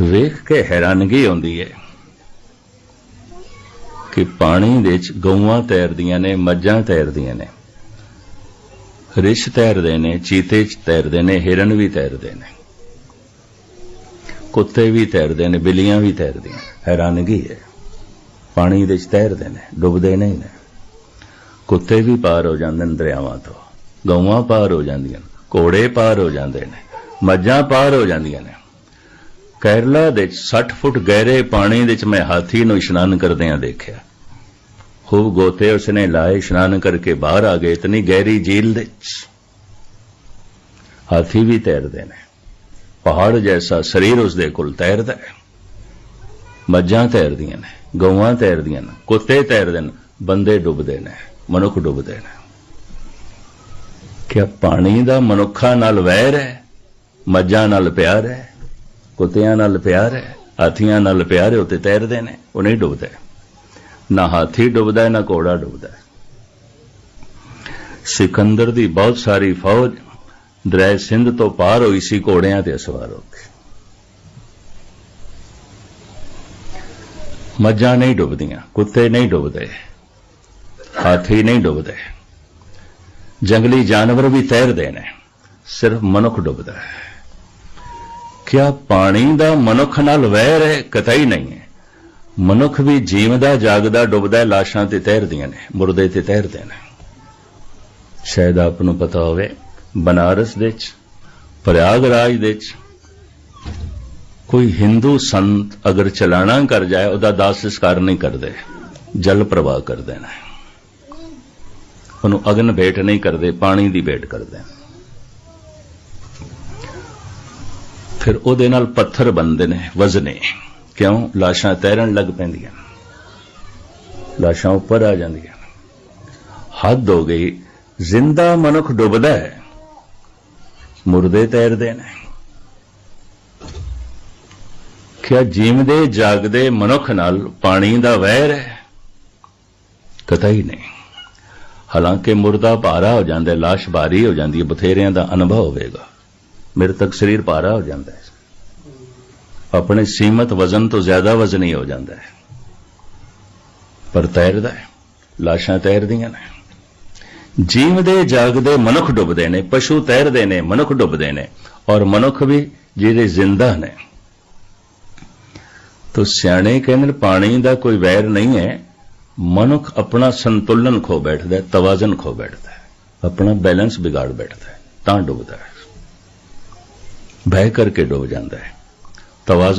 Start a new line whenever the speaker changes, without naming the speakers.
ਵੇਖ ਕੇ ਹੈਰਾਨਗੀ ਆਉਂਦੀ ਹੈ ਕਿ ਪਾਣੀ ਦੇ ਵਿੱਚ ਗਊਆਂ ਤੈਰਦੀਆਂ ਨੇ, ਮੱਝਾਂ ਤੈਰਦੀਆਂ ਨੇ। ਰਿਛ ਤੈਰਦੇ ਨੇ, ਚੀਤੇ ਚ ਤੈਰਦੇ ਨੇ, ਹਿਰਨ ਵੀ ਤੈਰਦੇ ਨੇ। ਕੁੱਤੇ ਵੀ ਤੈਰਦੇ ਨੇ, ਬਿੱਲੀਆਂ ਵੀ ਤੈਰਦੀਆਂ ਹੈਰਾਨਗੀ ਹੈ ਪਾਣੀ ਦੇ ਵਿੱਚ ਤੈਰਦੇ ਨੇ, ਡੁੱਬਦੇ ਨਹੀਂ ਨੇ। ਕੁੱਤੇ ਵੀ ਪਾਰ ਹੋ ਜਾਂਦੇ ਨੇ ਦਰਿਆਵਾਂ ਤੋਂ। ਗਊਆਂ ਪਾਰ ਹੋ ਜਾਂਦੀਆਂ ਨੇ, ਘੋੜੇ ਪਾਰ ਹੋ ਜਾਂਦੇ ਨੇ, ਮੱਝਾਂ ਪਾਰ ਹੋ ਜਾਂਦੀਆਂ ਨੇ। ਕੇਰਲਾ ਦੇ 60 ਫੁੱਟ ਗਹਿਰੇ ਪਾਣੀ ਵਿੱਚ ਮੈਂ ਹਾਥੀ ਨੂੰ ਇਸ਼ਨਾਨ ਕਰਦਿਆਂ ਦੇਖਿਆ। ਖੂਬ ਗੋਤੇ ਉਸਨੇ ਲਾਏ ਇਸ਼ਨਾਨ ਕਰਕੇ ਬਾਹਰ ਆ ਗਏ, ਇਤਨੀ ਗਹਿਰੀ ਝੀਲ ਦੇ ਹਾਥੀ ਵੀ ਤੈਰਦੇ ਨੇ। ਪਹਾੜ ਜੈਸਾ ਸਰੀਰ ਉਸਦੇ ਕੋਲ ਤੈਰਦਾ ਹੈ। ਮੱਝਾਂ ਤੈਰਦੀਆਂ ਨੇ, ਗਊਆਂ ਤੈਰਦੀਆਂ ਨੇ, ਕੁੱਤੇ ਤੈਰਦੇ ਨੇ, ਬੰਦੇ ਡੁੱਬਦੇ ਨੇ, ਮਨੁੱਖ ਡੁੱਬਦੇ ਨੇ। ਕਿ ਪਾਣੀ ਦਾ ਮਨੁੱਖਾਂ ਨਾਲ ਵੈਰ ਹੈ, ਮੱਝਾਂ ਨਾਲ ਪਿਆਰ ਹੈ? ਕੁੱਤਿਆਂ ਨਾਲ ਪਿਆਰ ਹੈ ਹਾਥੀਆਂ ਨਾਲ ਪਿਆਰ ਹੈ ਤੇ ਤੈਰਦੇ ਨੇ ਉਹ ਨਹੀਂ ਡੁੱਬਦੇ। ਨਾ ਹਾਥੀ ਡੁੱਬਦਾ ਹੈ, ਨਾ ਘੋੜਾ ਡੁੱਬਦਾ। ਹੈ। ਸਿਕੰਦਰ ਦੀ ਬਹੁਤ ਸਾਰੀ ਫੌਜ ਦਰਿਆ ਸਿੰਧ ਤੋਂ ਪਾਰ ਹੋਈ ਸੀ ਘੋੜਿਆਂ ਤੇ ਸਵਾਰ ਹੋ ਕੇ। ਮੱਝਾਂ ਨਹੀਂ ਡੁੱਬਦੀਆਂ ਕੁੱਤੇ ਨਹੀਂ ਡੁੱਬਦੇ ਹਾਥੀ ਨਹੀਂ ਡੁੱਬਦੇ। ਜੰਗਲੀ ਜਾਨਵਰ ਵੀ ਤੈਰਦੇ ਨੇ ਸਿਰਫ ਮਨੁੱਖ ਡੁੱਬਦਾ ਹੈ। ਕਿਆ ਪਾਣੀ ਦਾ ਮਨੁੱਖ ਨਾਲ ਵੈਰ ਹੈ, ਕਤਈ ਨਹੀਂ ਹੈ। ਮਨੁੱਖ ਵੀ ਜੀਵਦਾ, ਜਾਗਦਾ, ਡੁੱਬਦਾ, ਲਾਸ਼ਾਂ ਤੇ ਤੈਰਦੀਆਂ ਨੇ, ਮੁਰਦੇ ਤੇ ਤੈਰਦੇ ਨੇ। ਸ਼ਾਇਦ ਆਪ ਨੂੰ ਪਤਾ ਹੋਵੇ, ਬਨਾਰਸ ਦੇ ਵਿੱਚ, ਪ੍ਰਯਾਗਰਾਜ ਦੇ ਵਿੱਚ, ਕੋਈ ਹਿੰਦੂ ਸੰਤ ਅਗਰ ਚਲਾਣਾ ਕਰ ਜਾਏ, ਉਹਦਾ ਦਾਸ ਸੰਸਕਾਰ ਨਹੀਂ ਕਰਦੇ, ਜਲ ਪ੍ਰਵਾਹ ਕਰਦੇ ਨੇ। ਉਹਨੂੰ ਅਗਨ ਭੇਟ ਨਹੀਂ ਕਰਦੇ, ਪਾਣੀ ਦੀ ਭੇਟ ਕਰਦੇ ਫਿਰ ਉਹਦੇ ਨਾਲ ਪੱਥਰ ਬਣਦੇ ਨੇ ਵਜ਼ਨੇ ਕਿਉਂ? ਲਾਸ਼ਾਂ ਤੈਰਨ ਲੱਗ ਪੈਂਦੀਆਂ। ਲਾਸ਼ਾਂ ਉੱਪਰ ਆ ਜਾਂਦੀਆਂ। ਹੱਦ ਹੋ ਗਈ, ਜ਼ਿੰਦਾ ਮਨੁੱਖ ਡੁੱਬਦਾ ਹੈ। ਮੁਰਦੇ ਤੈਰਦੇ ਨੇ। ਕਿਆ ਜੀਵਦੇ, ਜਾਗਦੇ ਮਨੁੱਖ ਨਾਲ ਪਾਣੀ ਦਾ ਵੈਰ ਹੈ? ਕਤਈ ਨਹੀਂ। ਹਾਲਾਂਕਿ ਮੁਰਦਾ ਭਾਰਾ ਹੋ ਜਾਂਦਾ ਲਾਸ਼ ਭਾਰੀ ਹੋ ਜਾਂਦੀ ਹੈ, ਬਥੇਰਿਆਂ ਦਾ ਅਨੁਭਵ ਹੋਵੇਗਾ। ਮੇਰੇ ਤੱਕ ਸਰੀਰ ਭਾਰਾ ਹੋ ਜਾਂਦਾ ਹੈ। ਆਪਣੇ ਸੀਮਤ ਵਜ਼ਨ ਤੋਂ ਜ਼ਿਆਦਾ ਵਜ਼ਨੀ ਹੋ ਜਾਂਦਾ ਹੈ। ਪਰ ਤੈਰਦਾ ਹੈ। ਲਾਸ਼ਾਂ ਤੈਰਦੀਆਂ ਨੇ। ਜੀਵਦੇ, ਜਾਗਦੇ ਮਨੁੱਖ ਡੁੱਬਦੇ ਨੇ, ਪਸ਼ੂ ਤੈਰਦੇ ਨੇ, ਮਨੁੱਖ ਡੁੱਬਦੇ ਨੇ ਔਰ ਮਨੁੱਖ ਵੀ ਜਿਹੜੇ ਜ਼ਿੰਦਾ ਨੇ। ਤੋ ਸਿਆਣੇ ਕਹਿੰਦੇ ਪਾਣੀ ਦਾ ਕੋਈ ਵੈਰ ਨਹੀਂ ਹੈ। ਮਨੁੱਖ ਆਪਣਾ ਸੰਤੁਲਨ ਖੋ ਬੈਠਦਾ ਤਵਾਜ਼ਨ ਖੋ ਬੈਠਦਾ ਆਪਣਾ ਬੈਲੈਂਸ ਵਿਗਾੜ ਬੈਠਦਾ ਤਾਂ ਡੁੱਬਦਾ ਹੈ। ਬਹਿ ਕਰਕੇ ਡੁੱਬ ਜਾਂਦਾ ਹੈ। ਤਵਾਜ਼ਨ